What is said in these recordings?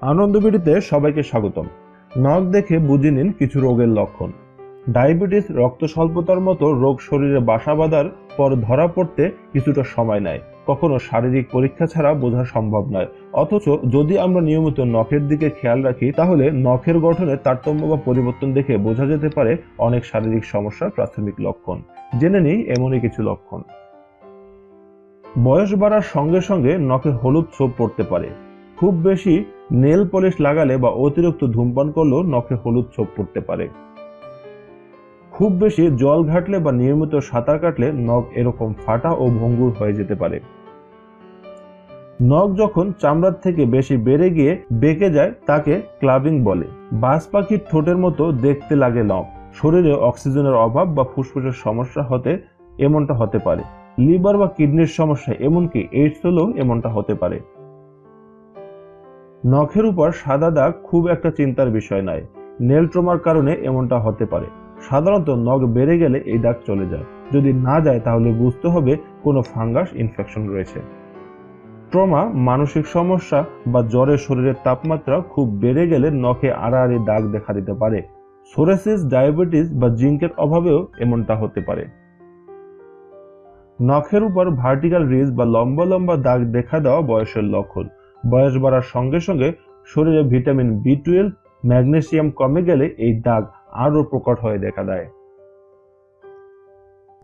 আনন্দবিড়িতে সবাইকে স্বাগতম। নখ দেখে বুঝে নিন কিছু রোগের লক্ষণ। ডায়াবেটিস, রক্ত স্বল্পতার মতো রোগ শরীরে বাসা বাঁধার পর ধরা পড়তে কিছুটা সময় নেয়। কখনো শারীরিক পরীক্ষা ছাড়া বোঝা সম্ভব নয়। অথচ যদি আমরা নিয়মিত নখের দিকে খেয়াল রাখি, তাহলে নখের গঠনে তারতম্য বা পরিবর্তন দেখে বোঝা যেতে পারে অনেক শারীরিক সমস্যার প্রাথমিক লক্ষণ। জেনে নিই এমনই কিছু লক্ষণ। বয়স বাড়ার সঙ্গে সঙ্গে নখে হলুদ ছোপ পড়তে পারে। খুব বেশি নেল পলিশ লাগালে বা অতিরিক্ত ধূমপান করলেও নখে হলুদ ছোপ পড়তে পারে। খুব বেশি জল ঘাটলে বা নিয়মিত সাঁতার কাটলে নখ এরকম ফাটা ও ভঙ্গুর হয়ে যেতে পারে। নখ যখন চামড়ার থেকে বেশি বেড়ে গিয়ে বেঁকে যায়, তাকে ক্লাবিং বলে। বাজ পাখির ঠোঁটের মতো দেখতে লাগে নখ। শরীরে অক্সিজেনের অভাব বা ফুসফুসের সমস্যা হতে এমনটা হতে পারে। লিভার বা কিডনির সমস্যা এমনকি এইডস হলেও এমনটা হতে পারে। নখের উপর সাদা দাগ খুব একটা চিন্তার বিষয় নয়। নেল ট্রোমার কারণে এমনটা হতে পারে। সাধারণত নখ বেড়ে গেলে এই দাগ চলে যায়। যদি না যায়, তাহলে বুঝতে হবে কোনো ফাঙ্গাস ইনফেকশন রয়েছে। ট্রমা, মানসিক সমস্যা বা জ্বরে শরীরের তাপমাত্রা খুব বেড়ে গেলে নখে আড়াআড়ি দাগ দেখা দিতে পারে। সোরেসিস, ডায়াবেটিস বা জিঙ্কের অভাবেও এমনটা হতে পারে। নখের উপর ভার্টিক্যাল রিজ বা লম্বা লম্বা দাগ দেখা দেওয়া বয়সের লক্ষণ। বয়স বাড়ার সঙ্গে সঙ্গে শরীরে ভিটামিন বি টুয়েলভ ম্যাগনেসিয়াম কমে গেলে এই দাগ আরও প্রকট হয়ে দেখা দেয়।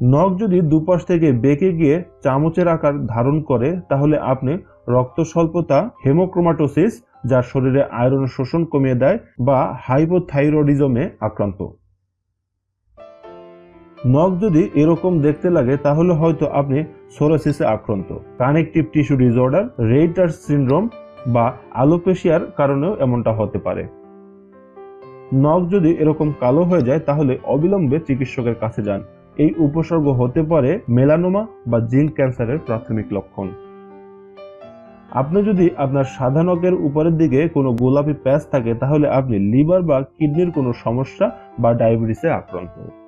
নখ যদি দুপাশ থেকে বেঁকে গিয়ে চামচের আকার ধারণ করে, তাহলে আপনি রক্ত স্বল্পতা হেমোক্রোমাটোসিস, যা শরীরে আয়রন শোষণ কমিয়ে দেয় বা হাইপোথাইরয়েডিজমে আক্রান্ত। নখ যদি এরকম দেখতে লাগে, তাহলে হয়তো আপনি সোরাসিসে আক্রান্ত। Connective tissue disorder Reiter syndrome বা আলোপেশিয়ার কারণেও এমনটা হতে পারে। নখ যদি এরকম কালো হয়ে যায়, তাহলে অবিলম্বে চিকিৎসকের কাছে যান। এই উপসর্গ হতে পারে মেলানোমা বা জিঙ্ক ক্যান্সারের প্রাথমিক লক্ষণ। আপনি যদি আপনার সাদা নখের উপরের দিকে কোনো গোলাপি প্যাচ থাকে, তাহলে আপনি লিভার বা কিডনির কোনো সমস্যা বা ডায়াবেটিসে আক্রান্ত।